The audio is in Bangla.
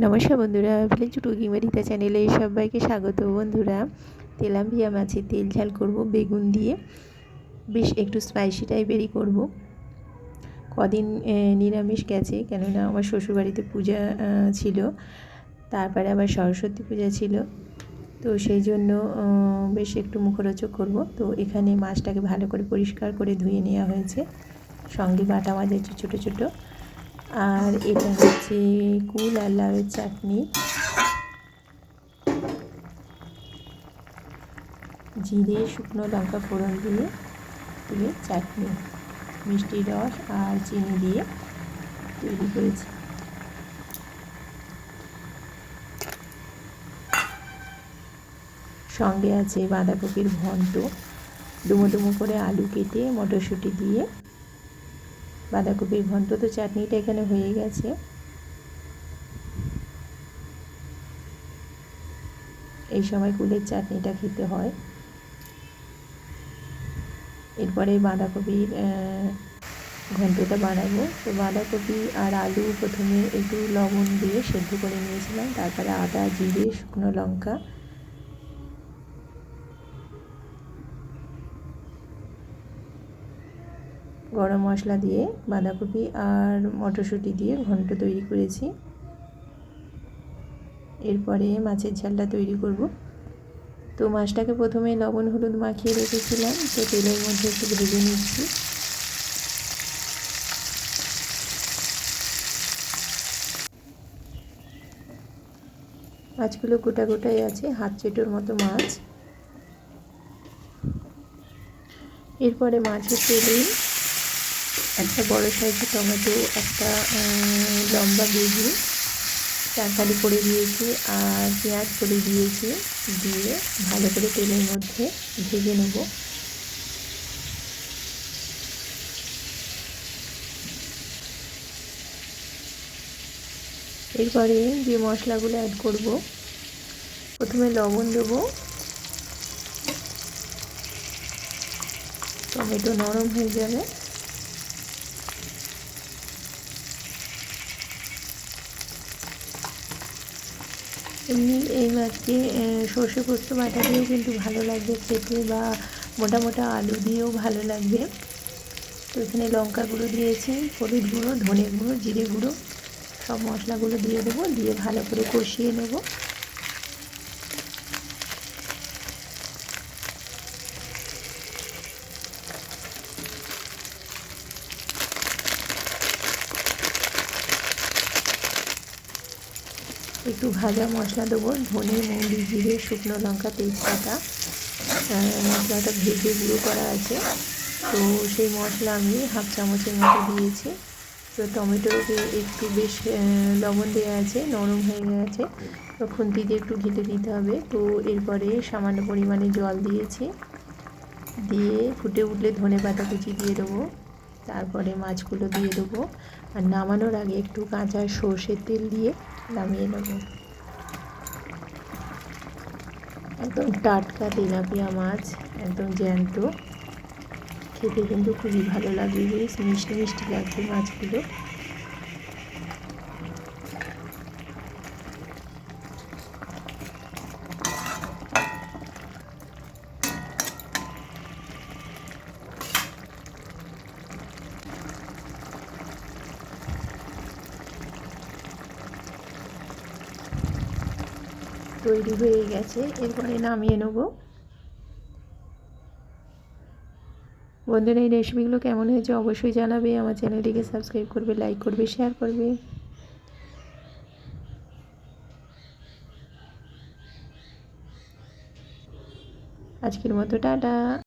নমস্কার বন্ধুরা ভিলেজ টুকি বাড়িতে চ্যানেলে সবাইকে স্বাগত বন্ধুরা। তেলাপিয়া মাছের তেল ঝাল করব, বেগুন দিয়ে। বেশ একটু স্পাইসি টাইপেরই করব। কদিন নিরামিষ গেছে, কেননা আমার শ্বশুরবাড়িতে পূজা ছিল। তারপরে আবার সরস্বতী পূজা ছিল। তো সেই জন্য বেশ একটু মুখরোচক করব। তো এখানে মাছটাকে ভালো করে পরিষ্কার করে ধুয়ে নেওয়া হয়েছে। সঙ্গে বাটা মাছ আছে ছোটো ছোটো। আর এটা হচ্ছে কুল আর লাউয়ের চাটনি। জিরে, শুকনো লঙ্কা ফোড়ন দিয়ে দিয়ে চাটনি, মিষ্টি রস আর চিনি দিয়ে তৈরি করেছি। সঙ্গে আছে বাঁধাকপির ঘন্ট। ডুমো ডুমো করে আলু কেটে মটরশুঁটি দিয়ে বাঁধাকপির ঘন্ট তো চাটনিটা এখানে হয়ে গেছে। এই সময় কুলের চাটনিটা খেতে হয়। এরপরে বাঁধাকপির ঘন্টটা বানাবো। তো বাঁধাকপি আর আলু প্রথমে একটু লবণ দিয়ে সেদ্ধ করে নিয়েছিলাম। তারপরে আদা, জিরে, শুকনো লঙ্কা গরম মশলা দিয়ে বাঁধাকপি আর মটরশুঁটি দিয়ে ঘন্ট তৈরি করেছি। এরপরে মাছের ঝালটা তৈরি করব। তো মাছটাকে প্রথমে লবণ হলুদ মাখিয়ে রেখেছিলাম। তো তেলের মধ্যে একটু ভেজে নিচ্ছি। মাছগুলো গোটা গোটাই আছে হাত চেটোর মতো মাছ। এরপরে মাছের তেলে একটা বড় সাইজের টমেটো, একটা লম্বা বেগুন, তরকারি করে দিয়েছি আর পেঁয়াজ করে দিয়েছি দিয়ে ভালো করে তেলের মধ্যে ভেজে নেব। এরপরে যে মশলাগুলো অ্যাড করব, প্রথমে লবণ দেবো। টমেটো নরম হয়ে যাবে। এমনি এই মাছকে সর্ষে পোস্ত, বাটা দিয়েও কিন্তু ভালো লাগবে খেতে বা মোটা মোটা আলু দিয়েও ভালো লাগবে। তো এখানে লঙ্কা গুঁড়ো দিয়েছি, হলুদ গুঁড়ো, ধনে গুঁড়ো, জিরে গুঁড়ো, সব মশলাগুলো দিয়ে দেবো, দিয়ে ভালো করে কষিয়ে নেব। একটু ভাজা মশলা দেবো, ধনে, মৌরি, জিরে, শুকনো লঙ্কা, তেজপাতা মশলাটা ভেজে গুঁড়ো করা আছে। তো সেই মশলা আমি হাফ চামচের মতো দিয়েছি। তো টমেটোকে একটু বেশ লবণ দেওয়া আছে, নরম হয়ে গেছে। তো খুন্তি দিয়ে একটু ঘেটে দিতে হবে। তো এরপরে সামান্য পরিমাণে জল দিয়েছি। দিয়ে ফুটে উঠলে ধনে পাতা কুচি দিয়ে দেবো। তারপরে মাছগুলো দিয়ে দেবো। আর নামানোর আগে একটু কাঁচা সর্ষের তেল দিয়ে নামিয়ে নেব। একদম টাটকা তেলাপিয়া মাছ, একদম জ্যান্ত। খেতে কিন্তু খুবই ভালো লাগবে বেশ মিষ্টি মিষ্টি লাগবে মাছগুলো। তৈরি হয়ে গেছে, এরপরে নামিয়ে নেব। বন্ধুরা, এই রেসিপিগুলো কেমন হয়েছে অবশ্যই জানাবে। আমার চ্যানেলটিকে সাবস্ক্রাইব করবে, লাইক করবে, শেয়ার করবে। আজকের মতো, টাটা।